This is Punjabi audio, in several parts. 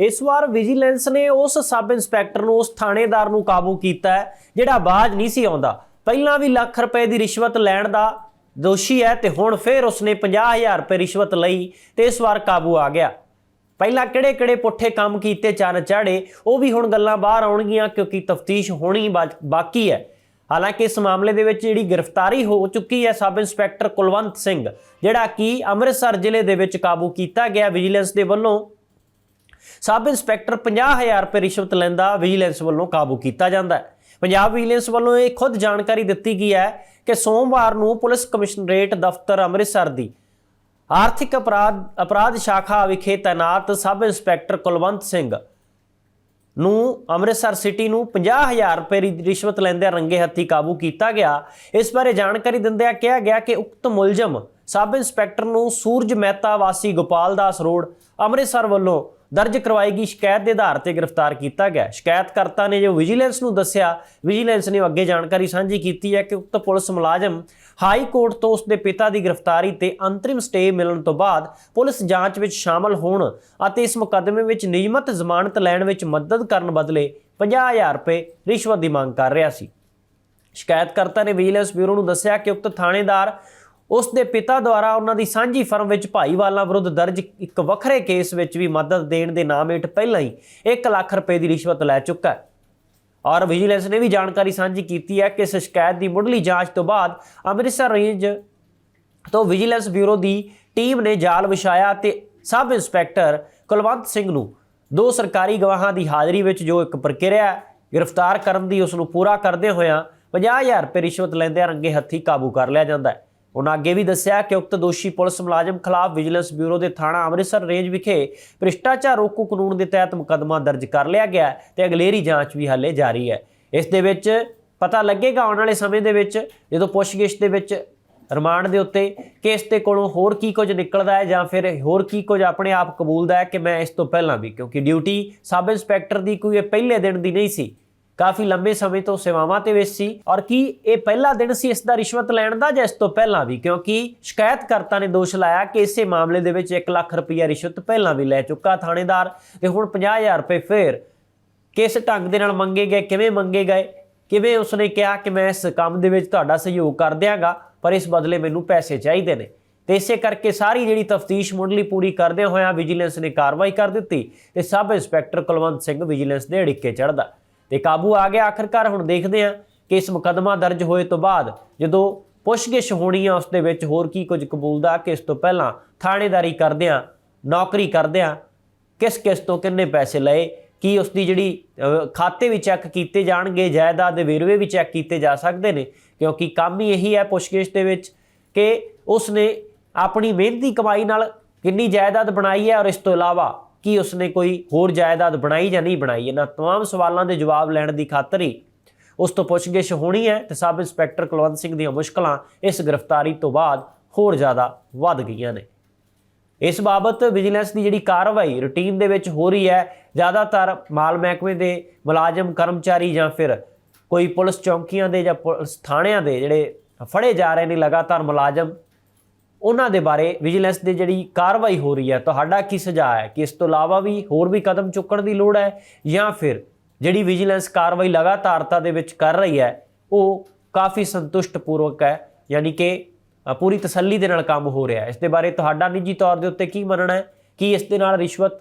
ਇਸ ਵਾਰ ਵਿਜੀਲੈਂਸ ਨੇ ਉਸ ਸਬ ਇੰਸਪੈਕਟਰ ਨੂੰ ਉਸ ਥਾਣੇਦਾਰ ਨੂੰ ਕਾਬੂ ਕੀਤਾ ਹੈ, ਜਿਹੜਾ ਬਾਜ ਨਹੀਂ ਸੀ ਆਉਂਦਾ। ਪਹਿਲਾਂ ਵੀ ਲੱਖ ਰੁਪਏ ਦੀ ਰਿਸ਼ਵਤ ਲੈਣ ਦਾ ਦੋਸ਼ੀ ਹੈ ਤੇ ਹੁਣ ਫੇਰ ਉਸਨੇ 50000 ਰੁਪਏ ਰਿਸ਼ਵਤ ਲਈ ਤੇ ਇਸ ਵਾਰ ਕਾਬੂ ਆ ਗਿਆ। ਪਹਿਲਾਂ ਕਿਹੜੇ-ਕਿਹੜੇ ਪੁੱਠੇ ਕੰਮ ਕੀਤੇ ਚਰਨ ਚਾੜੇ, ਉਹ ਵੀ ਹੁਣ ਗੱਲਾਂ ਬਾਹਰ ਆਉਣਗੀਆਂ ਕਿਉਂਕਿ ਤਫਤੀਸ਼ ਹੋਣੀ ਬਾਕੀ ਹੈ। ਹਾਲਾਂਕਿ ਇਸ ਮਾਮਲੇ ਦੇ ਵਿੱਚ ਜਿਹੜੀ ਗ੍ਰਿਫਤਾਰੀ ਹੋ ਚੁੱਕੀ ਹੈ ਸਬ ਇੰਸਪੈਕਟਰ ਕੁਲਵੰਤ ਸਿੰਘ, ਜਿਹੜਾ ਕਿ ਅੰਮ੍ਰਿਤਸਰ ਜ਼ਿਲ੍ਹੇ ਦੇ ਵਿੱਚ ਕਾਬੂ ਕੀਤਾ ਗਿਆ ਵਿਜੀਲੈਂਸ ਦੇ ਵੱਲੋਂ ਸਬ ਇੰਸਪੈਕਟਰ 50000 ਰੁਪਏ ਰਿਸ਼ਵਤ ਲੈਂਦਾ ਵਿਜੀਲੈਂਸ ਵੱਲੋਂ ਕਾਬੂ ਕੀਤਾ ਜਾਂਦਾ ਹੈ। ਪੰਜਾਬ ਵਿਜੀਲੈਂਸ ਵੱਲੋਂ ਇਹ ਖੁਦ ਜਾਣਕਾਰੀ ਦਿੱਤੀ ਗਈ ਹੈ ਕਿ ਸੋਮਵਾਰ ਨੂੰ ਪੁਲਿਸ ਕਮਿਸ਼ਨਰੇਟ ਦਫ਼ਤਰ ਅੰਮ੍ਰਿਤਸਰ ਦੀ ਆਰਥਿਕ ਅਪਰਾਧ ਅਪਰਾਧ ਸ਼ਾਖਾ ਵਿਖੇ ਤਾਇਨਾਤ ਸਬ ਇੰਸਪੈਕਟਰ ਕੁਲਵੰਤ ਸਿੰਘ ਨੂੰ ਅੰਮ੍ਰਿਤਸਰ ਸਿਟੀ ਨੂੰ 50000 ਰੁਪਏ ਦੀ ਰਿਸ਼ਵਤ ਲੈਂਦੇ ਰੰਗੇ ਹੱਥੀ ਕਾਬੂ ਕੀਤਾ ਗਿਆ। ਇਸ ਬਾਰੇ ਜਾਣਕਾਰੀ ਦਿੰਦਿਆਂ ਕਿਹਾ ਗਿਆ ਕਿ ਉਕਤ ਮੁਲਜ਼ਮ ਸਬ ਇੰਸਪੈਕਟਰ ਨੂੰ ਸੂਰਜ ਮਹਿਤਾ ਵਾਸੀ ਗੋਪਾਲ ਦਾਸ ਰੋਡ ਅੰਮ੍ਰਿਤਸਰ ਵੱਲੋਂ ਦਰਜ ਕਰਵਾਈ ਗਈ ਸ਼ਿਕਾਇਤ ਦੇ ਆਧਾਰ ਤੇ ਗ੍ਰਿਫਤਾਰ ਕੀਤਾ ਗਿਆ। ਸ਼ਿਕਾਇਤਕਰਤਾ ਨੇ ਜੋ ਵਿਜੀਲੈਂਸ ਨੂੰ ਦੱਸਿਆ, ਵਿਜੀਲੈਂਸ ਨੇ ਅੱਗੇ ਜਾਣਕਾਰੀ ਸਾਂਝੀ ਕੀਤੀ ਹੈ ਕਿ ਉਕਤ ਪੁਲਿਸ ਮੁਲਾਜ਼ਮ ਹਾਈ ਕੋਰਟ ਤੋਂ ਉਸ ਦੇ ਪਿਤਾ ਦੀ ਗ੍ਰਿਫਤਾਰੀ ਤੇ ਅੰਤਰਿਮ ਸਟੇ ਮਿਲਣ ਤੋਂ ਬਾਅਦ ਪੁਲਿਸ ਜਾਂਚ ਵਿੱਚ ਸ਼ਾਮਲ ਹੋਣ ਅਤੇ ਇਸ ਮੁਕੱਦਮੇ ਵਿੱਚ ਨਿਯਮਤ ਜ਼ਮਾਨਤ ਲੈਣ ਵਿੱਚ ਮਦਦ ਕਰਨ ਬਦਲੇ 50000 ਰੁਪਏ ਰਿਸ਼ਵਤ ਦੀ ਮੰਗ ਕਰ ਰਿਹਾ ਸੀ। ਸ਼ਿਕਾਇਤਕਰਤਾ ਨੇ ਵਿਜੀਲੈਂਸ ਬਿਊਰੋ ਨੂੰ ਦੱਸਿਆ ਕਿ ਉਕਤ ਥਾਣੇਦਾਰ ਉਸ ਦੇ ਪਿਤਾ ਦੁਆਰਾ ਉਹਨਾਂ ਦੀ ਸਾਂਝੀ ਫਰਮ ਵਿੱਚ ਭਾਈਵਾਲਾਂ ਵਿਰੁੱਧ ਦਰਜ ਇੱਕ ਵੱਖਰੇ ਕੇਸ ਵਿੱਚ ਵੀ ਮਦਦ ਦੇਣ ਦੇ ਨਾਮ ਹੇਠ ਪਹਿਲਾਂ ਹੀ 1 ਲੱਖ ਰੁਪਏ ਦੀ ਰਿਸ਼ਵਤ ਲੈ ਚੁੱਕਾ ਹੈ। ਔਰ ਵਿਜੀਲੈਂਸ ਨੇ ਵੀ ਜਾਣਕਾਰੀ ਸਾਂਝੀ ਕੀਤੀ ਹੈ ਕਿ ਇਸ ਸ਼ਿਕਾਇਤ ਦੀ ਮੁੱਢਲੀ ਜਾਂਚ ਤੋਂ ਬਾਅਦ ਅੰਮ੍ਰਿਤਸਰ ਰੇਂਜ ਤੋਂ ਵਿਜੀਲੈਂਸ ਬਿਊਰੋ ਦੀ ਟੀਮ ਨੇ ਜਾਲ ਵਿਛਾਇਆ ਤੇ ਸਬ ਇੰਸਪੈਕਟਰ ਕੁਲਵੰਤ ਸਿੰਘ ਨੂੰ ਦੋ ਸਰਕਾਰੀ ਗਵਾਹਾਂ ਦੀ ਹਾਜ਼ਰੀ ਵਿੱਚ ਜੋ ਇੱਕ ਪ੍ਰਕਿਰਿਆ ਗ੍ਰਿਫਤਾਰ ਕਰਨ ਦੀ ਉਸ ਨੂੰ ਪੂਰਾ ਕਰਦੇ ਹੋਇਆਂ 50000 ਰੁਪਏ ਰਿਸ਼ਵਤ ਲੈਂਦਿਆਂ ਰੰਗੇ ਹੱਥੀ ਕਾਬੂ ਕਰ ਲਿਆ ਜਾਂਦਾ ਹੈ। ਉਹਨਾਂ ਅੱਗੇ ਵੀ ਦੱਸਿਆ ਕਿ ਉਕਤ ਦੋਸ਼ੀ ਪੁਲਿਸ ਮੁਲਾਜ਼ਮ ਖਿਲਾਫ ਵਿਜੀਲੈਂਸ ਬਿਊਰੋ ਦੇ ਥਾਣਾ ਅੰਮ੍ਰਿਤਸਰ ਰੇਂਜ ਵਿਖੇ ਭ੍ਰਿਸ਼ਟਾਚਾਰ ਰੋਕੂ ਕਾਨੂੰਨ ਦੇ ਤਹਿਤ ਮੁਕੱਦਮਾ ਦਰਜ ਕਰ ਲਿਆ ਗਿਆ ਹੈ ਤੇ ਅਗਲੇਰੀ ਜਾਂਚ ਵੀ ਹਾਲੇ ਜਾਰੀ ਹੈ। ਇਸ ਦੇ ਵਿੱਚ ਪਤਾ ਲੱਗੇਗਾ ਆਉਣ ਵਾਲੇ ਸਮੇਂ ਦੇ ਵਿੱਚ ਜਦੋਂ ਪੁੱਛਗਿੱਛ ਦੇ ਵਿੱਚ ਰਿਮਾਂਡ ਦੇ ਉੱਤੇ ਕਿ ਇਸ ਤੇ ਕੋਲੋਂ ਹੋਰ ਕੀ ਕੁਝ ਨਿਕਲਦਾ ਹੈ ਜਾਂ ਫਿਰ ਹੋਰ ਕੀ ਕੁਝ ਆਪਣੇ ਆਪ ਕਬੂਲਦਾ ਹੈ ਕਿ ਮੈਂ ਇਸ ਤੋਂ ਪਹਿਲਾਂ ਵੀ, ਕਿਉਂਕਿ ਡਿਊਟੀ ਸਬ ਇੰਸਪੈਕਟਰ ਦੀ ਕੋਈ ਇਹ ਪਹਿਲੇ ਦਿਨ ਦੀ ਨਹੀਂ ਸੀ। ਕਾਫੀ ਲੰਬੇ ਸਮੇਂ ਤੋਂ ਸੇਵਾਵਾਂ ਤੇ ਵਿੱਚ ਸੀ ਔਰ ਕੀ ਇਹ ਪਹਿਲਾ ਦਿਨ ਸੀ ਇਸ ਦਾ ਰਿਸ਼ਵਤ ਲੈਣ ਦਾ ਜਾਂ ਇਸ ਤੋਂ ਪਹਿਲਾਂ ਵੀ? ਕਿਉਂਕਿ ਸ਼ਿਕਾਇਤਕਰਤਾ ਨੇ ਦੋਸ਼ ਲਾਇਆ ਕਿ ਇਸੇ ਮਾਮਲੇ ਦੇ ਵਿੱਚ 1 ਲੱਖ ਰੁਪਈਆ ਰਿਸ਼ਵਤ ਪਹਿਲਾਂ ਵੀ ਲੈ ਚੁੱਕਾ ਥਾਣੇਦਾਰ ਤੇ ਹੁਣ 50000 ਰੁਪਏ ਫੇਰ ਕਿਸ ਢੰਗ ਦੇ ਨਾਲ ਮੰਗੇ ਗਏ, ਕਿਵੇਂ ਮੰਗੇ ਗਏ, ਕਿਵੇਂ ਉਸਨੇ ਕਿਹਾ ਕਿ ਮੈਂ ਇਸ ਕੰਮ ਦੇ ਵਿੱਚ ਤੁਹਾਡਾ ਸਹਿਯੋਗ ਕਰ ਦਿਆਂਗਾ, ਪਰ ਇਸ ਬਦਲੇ ਮੈਨੂੰ ਪੈਸੇ ਚਾਹੀਦੇ ਨੇ। ਤੇ ਇਸੇ ਕਰਕੇ ਸਾਰੀ ਜਿਹੜੀ ਤਫਤੀਸ਼ ਮੁੱਢਲੀ ਪੂਰੀ ਕਰਦੇ ਹੋਇਆ ਵਿਜੀਲੈਂਸ ਨੇ ਕਾਰਵਾਈ ਕਰ ਦਿੱਤੀ ਤੇ sub inspector Kulwant Singh vigilance ਦੇ ਅੜਿੱਕੇ ਚੜਦਾ ਤੇ ਕਾਬੂ ਆ ਗਿਆ ਆਖਰਕਾਰ ਹੁਣ ਦੇਖਦੇ ਹਾਂ ਕਿ ਇਸ ਮੁਕੱਦਮਾ ਦਰਜ ਹੋਏ ਤੋਂ ਬਾਅਦ ਜਦੋਂ ਪੁੱਛਗਿੱਛ ਹੋਣੀ ਆ ਉਸ ਦੇ ਵਿੱਚ ਹੋਰ ਕੀ ਕੁਝ ਕਬੂਲਦਾ ਕਿ ਇਸ ਤੋਂ ਪਹਿਲਾਂ ਥਾਣੇਦਾਰੀ ਕਰਦਿਆਂ ਨੌਕਰੀ ਕਰਦਿਆਂ ਕਿਸ ਕਿਸ ਤੋਂ ਕਿੰਨੇ ਪੈਸੇ ਲਏ, ਕੀ ਉਸ ਦੀ ਜਿਹੜੀ ਖਾਤੇ ਵੀ ਚੈੱਕ ਕੀਤੇ ਜਾਣਗੇ, ਜਾਇਦਾਦ ਦੇ ਵੇਰਵੇ ਵੀ ਚੈੱਕ ਕੀਤੇ ਜਾ ਸਕਦੇ ਨੇ, ਕਿਉਂਕਿ ਕੰਮ ਹੀ ਇਹੀ ਹੈ ਪੁੱਛਗਿੱਛ ਦੇ ਵਿੱਚ ਕਿ ਉਸ ਨੇ ਆਪਣੀ ਮਿਹਨਤੀ ਕਮਾਈ ਨਾਲ ਕਿੰਨੀ ਜਾਇਦਾਦ ਬਣਾਈ ਹੈ ਔਰ ਇਸ ਤੋਂ ਇਲਾਵਾ ਕੀ ਉਸਨੇ ਕੋਈ ਹੋਰ ਜਾਇਦਾਦ ਬਣਾਈ ਜਾਂ ਨਹੀਂ ਬਣਾਈ ਇਹਨਾਂ तमाम ਸਵਾਲਾਂ ਦੇ ਜਵਾਬ ਲੈਣ ਦੀ ਖਾਤਰ ਹੀ ਉਸ ਤੋਂ ਪੁੱਛਗਿੱਛ ਹੋਣੀ ਹੈ ਤੇ ਸਬ ਇੰਸਪੈਕਟਰ ਕੁਲਵੰਤ ਸਿੰਘ ਦੀਆਂ ਮੁਸ਼ਕਲਾਂ ਇਸ ਗ੍ਰਿਫਤਾਰੀ ਤੋਂ ਬਾਅਦ ਹੋਰ ਜ਼ਿਆਦਾ ਵੱਧ ਗਈਆਂ ਨੇ ਇਸ ਬਾਬਤ ਵਿਜੀਲੈਂਸ ਦੀ ਜਿਹੜੀ ਕਾਰਵਾਈ ਰੁਟੀਨ ਦੇ ਵਿੱਚ ਹੋ ਰਹੀ ਹੈ ਜ਼ਿਆਦਾਤਰ ਮਾਲ ਮਹਿਕਮੇ ਦੇ ਮੁਲਾਜ਼ਮ ਕਰਮਚਾਰੀ ਜਾਂ ਫਿਰ ਕੋਈ ਪੁਲਿਸ ਚੌਕੀਆਂ ਦੇ ਜਾਂ ਪੁਲਿਸ ਥਾਣਿਆਂ ਦੇ ਜਿਹੜੇ ਫੜੇ ਜਾ ਰਹੇ ਨੇ ਲਗਾਤਾਰ ਮੁਲਾਜ਼ਮ ਉਹਨਾਂ ਦੇ ਬਾਰੇ ਵਿਜੀਲੈਂਸ ਦੀ ਜਿਹੜੀ ਕਾਰਵਾਈ ਹੋ ਰਹੀ ਹੈ, ਤੁਹਾਡਾ ਕੀ ਸੁਝਾਅ ਹੈ ਕਿ ਇਸ ਤੋਂ ਇਲਾਵਾ ਵੀ ਹੋਰ ਵੀ ਕਦਮ ਚੁੱਕਣ ਦੀ ਲੋੜ ਹੈ ਜਾਂ ਫਿਰ ਜਿਹੜੀ ਵਿਜੀਲੈਂਸ ਕਾਰਵਾਈ ਲਗਾਤਾਰਤਾ ਦੇ ਵਿੱਚ ਕਰ ਰਹੀ ਹੈ, ਉਹ ਕਾਫੀ ਸੰਤੁਸ਼ਟ ਪੂਰਵਕ ਹੈ, ਯਾਨੀ ਕਿ ਪੂਰੀ ਤਸੱਲੀ ਦੇ ਨਾਲ ਕੰਮ ਹੋ ਰਿਹਾ ਹੈ। ਇਸ ਦੇ ਬਾਰੇ ਤੁਹਾਡਾ ਨਿੱਜੀ ਤੌਰ ਦੇ ਉੱਤੇ ਕੀ ਮੰਨਣਾ ਹੈ? ਕਿ ਇਸ ਦੇ ਨਾਲ ਰਿਸ਼ਵਤ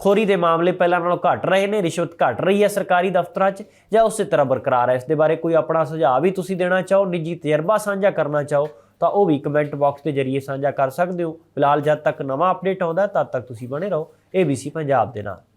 ਖੋਰੀ ਦੇ ਮਾਮਲੇ ਪਹਿਲਾਂ ਨਾਲੋਂ ਘਟ ਰਹੇ ਨੇ, ਰਿਸ਼ਵਤ ਘਟ ਰਹੀ ਹੈ ਸਰਕਾਰੀ ਦਫ਼ਤਰਾਂ 'ਚ ਜਾਂ ਉਸੇ ਤਰ੍ਹਾਂ ਬਰਕਰਾਰ ਹੈ? ਇਸ ਦੇ ਬਾਰੇ ਕੋਈ ਆਪਣਾ ਸੁਝਾਅ ਵੀ ਤੁਸੀਂ ਦੇਣਾ ਚਾਹੋ, ਨਿੱਜੀ ਤਜਰਬਾ ਸਾਂਝਾ ਕਰਨਾ ਚਾਹੋ ਤਾਂ ਉਹ ਵੀ ਕਮੈਂਟ ਬਾਕਸ ਦੇ ਜ਼ਰੀਏ ਸਾਂਝਾ ਕਰ ਸਕਦੇ ਹੋ। ਫਿਲਹਾਲ ਜਦ ਤੱਕ ਨਵਾਂ ਅਪਡੇਟ ਆਉਂਦਾ ਤਦ ਤੱਕ ਤੁਸੀਂ ਬਣੇ ਰਹੋ। ABC ਪੰਜਾਬ ਦੇ ਨਾਲ।